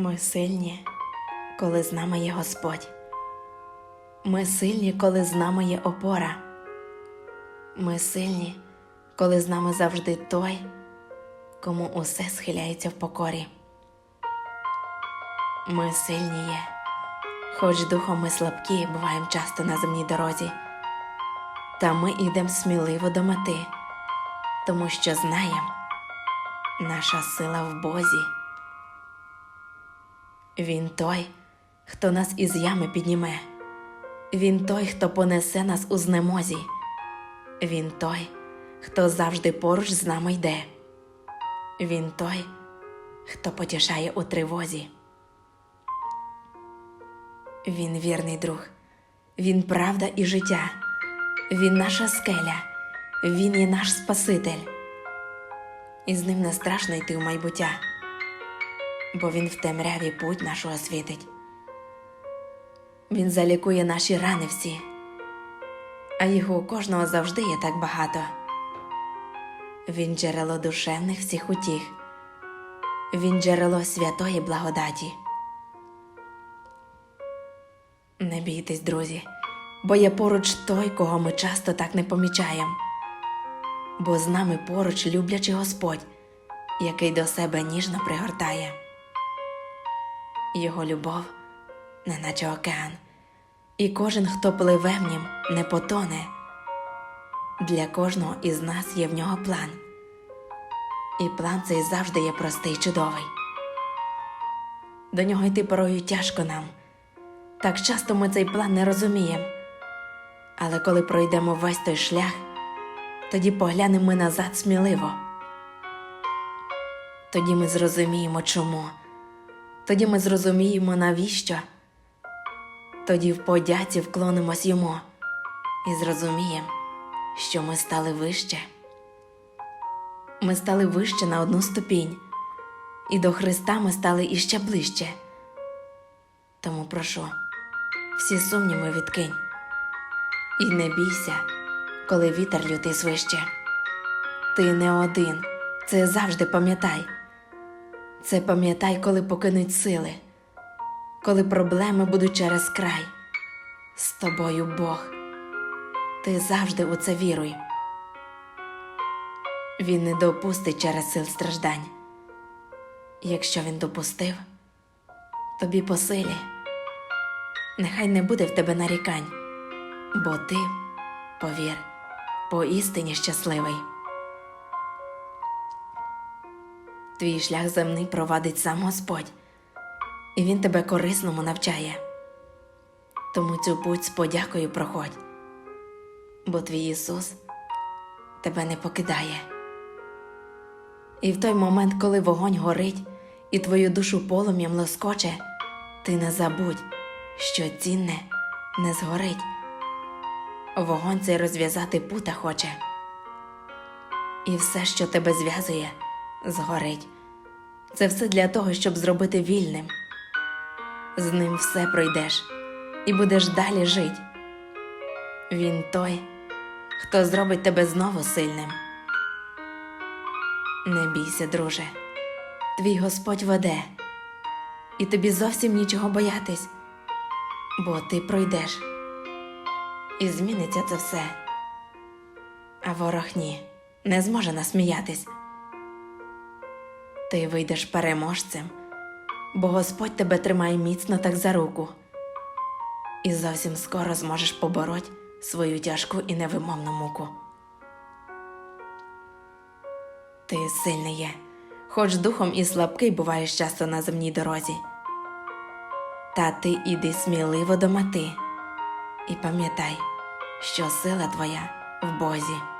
Ми сильні, коли з нами є Господь. Ми сильні, коли з нами є опора. Ми сильні, коли з нами завжди той, кому усе схиляється в покорі. Ми сильні є, хоч духом ми слабкі, буваємо часто на земній дорозі. Та ми йдемо сміливо до мети, тому що знаємо, наша сила в Бозі. Він той, хто нас із ями підніме. Він той, хто понесе нас у знемозі. Він той, хто завжди поруч з нами йде. Він той, хто потішає у тривозі. Він вірний друг, він правда і життя, він наша скеля, він є наш Спаситель. І з ним не страшно йти в майбуття бо він в темряві путь нашу освітить. Він залікує наші рани всі, а його у кожного завжди є так багато. Він джерело душевних всіх утіх, він джерело святої благодаті. Не бійтесь, друзі, бо є поруч той, кого ми часто так не помічаємо, бо з нами поруч люблячий Господь, який до себе ніжно пригортає. Його любов, неначе океан, і кожен, хто пливе в нім, не потоне. Для кожного із нас є в нього план, і план цей завжди є простий, чудовий. До нього йти порою тяжко нам. Так часто ми цей план не розуміємо. Але коли пройдемо весь той шлях, тоді поглянемо ми назад сміливо. Тоді ми зрозуміємо, чому. Тоді ми зрозуміємо, навіщо. Тоді в подяці вклонимось йому і зрозуміємо, що ми стали вище. Ми стали вище на одну ступінь, і до Христа ми стали іще ближче. Тому прошу, всі сумніви відкинь, і не бійся, коли вітер лютий свище. Ти не один, це завжди пам'ятай. Це пам'ятай, коли покинуть сили, коли проблеми будуть через край. З тобою Бог. Ти завжди у це віруй. Він не допустить через сил страждань. Якщо він допустив, тобі по силі. Нехай не буде в тебе нарікань, бо ти, повір, поістині щасливий. Твій шлях земний провадить сам Господь, і Він тебе корисному навчає. Тому цю путь з подякою проходь, бо твій Ісус тебе не покидає. І в той момент, коли вогонь горить і твою душу полум'ям лоскоче, ти не забудь, що цінне не згорить. Вогонь цей розв'язати пута хоче, і все, що тебе зв'язує, згорить. Це все для того, щоб зробити вільним. З ним все пройдеш і будеш далі жить. Він той, хто зробить тебе знову сильним. Не бійся, друже, твій Господь веде, і тобі зовсім нічого боятись, бо ти пройдеш, і зміниться це все. А ворог ні, не зможе насміятись. Ти вийдеш переможцем, бо Господь тебе тримає міцно так за руку, і зовсім скоро зможеш побороть свою тяжку і невимовну муку. Ти сильний є, хоч духом і слабкий буваєш часто на земній дорозі. Та ти іди сміливо до мети і пам'ятай, що сила твоя в Бозі.